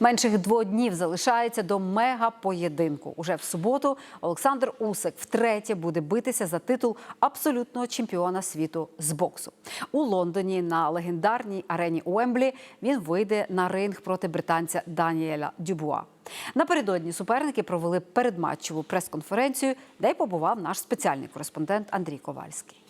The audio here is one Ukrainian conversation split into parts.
Менших двох днів залишається до мега-поєдинку. Уже в суботу Олександр Усик втретє буде битися за титул абсолютного чемпіона світу з боксу. У Лондоні на легендарній арені Уемблі він вийде на ринг проти британця Даніеля Дюбуа. Напередодні суперники провели передматчеву прес-конференцію, де й побував наш спеціальний кореспондент Андрій Ковальський.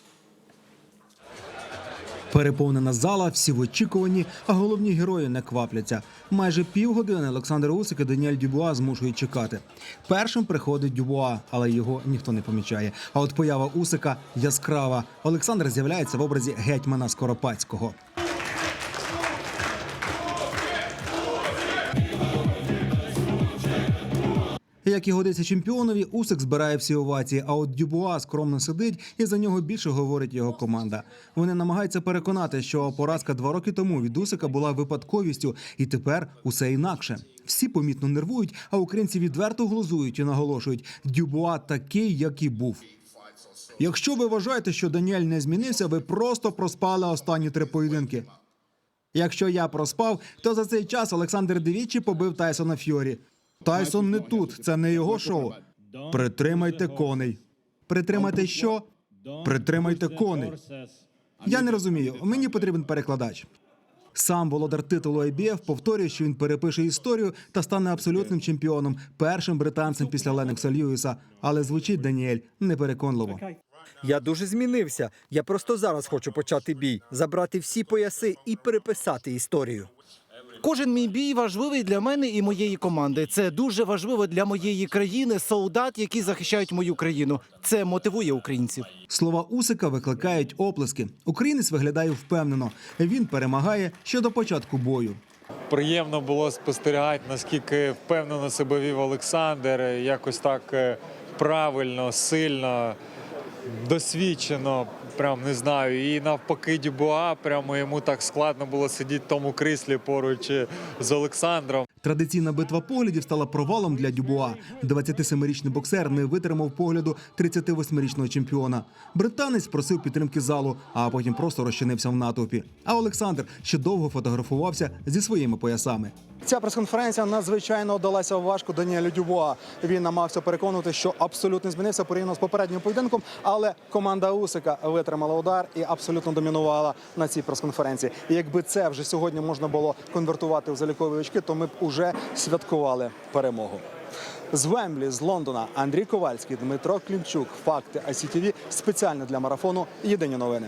Переповнена зала, всі в очікуванні, а головні герої не квапляться. Майже півгодини Олександр Усик і Даніель Дюбуа змушують чекати. Першим приходить Дюбуа, але його ніхто не помічає. А от поява Усика яскрава. Олександр з'являється в образі гетьмана Скоропадського. Як і годиться чемпіонові, Усик збирає всі овації, а от Дюбуа скромно сидить, і за нього більше говорить його команда. Вони намагаються переконати, що поразка два роки тому від Усика була випадковістю, і тепер усе інакше. Всі помітно нервують, а українці відверто глузують і наголошують: Дюбуа такий, як і був. Якщо ви вважаєте, що Даніель не змінився, ви просто проспали останні три поєдинки. Якщо я проспав, то за цей час Олександр двічі побив Тайсона Фьорі. Тайсон не тут, це не його шоу. Притримайте коней. Притримайте що? Притримайте коней. Я не розумію. Мені потрібен перекладач. Сам володар титулу IBF повторює, що він перепише історію та стане абсолютним чемпіоном, першим британцем після Ленокса Льюіса. Але звучить Даніель непереконливо. Я дуже змінився. Я просто зараз хочу почати бій, забрати всі пояси і переписати історію. Кожен мій бій важливий для мене і моєї команди. Це дуже важливо для моєї країни, солдат, які захищають мою країну. Це мотивує українців. Слова Усика викликають оплески. Українець виглядає впевнено. Він перемагає ще до початку бою. Приємно було спостерігати, наскільки впевнено себе вів Олександр, якось так е, правильно, сильно, досвідчено, прям не знаю. І навпаки, Дюбуа, прямо йому так складно було сидіти в тому кріслі поруч е, з Олександром. Традиційна битва поглядів стала провалом для Дюбуа. 27-річний боксер не витримав погляду 38-річного чемпіона. Британець просив підтримки залу, а потім просто розчинився в натовпі. А Олександр ще довго фотографувався зі своїми поясами. Ця прес-конференція надзвичайно вдалася важко Даніелю Дюбуа. Він намагався переконувати, що абсолютно змінився порівняно з попереднім поєдинком, але команда Усика витримала удар і абсолютно домінувала на цій прес-конференції. І якби це вже сьогодні можна було конвертувати в залікові очки, то ми б уже святкували перемогу. З Вемблі, з Лондона, Андрій Ковальський, Дмитро Клімчук. Факти АСІТВ спеціально для марафону. Єдині новини.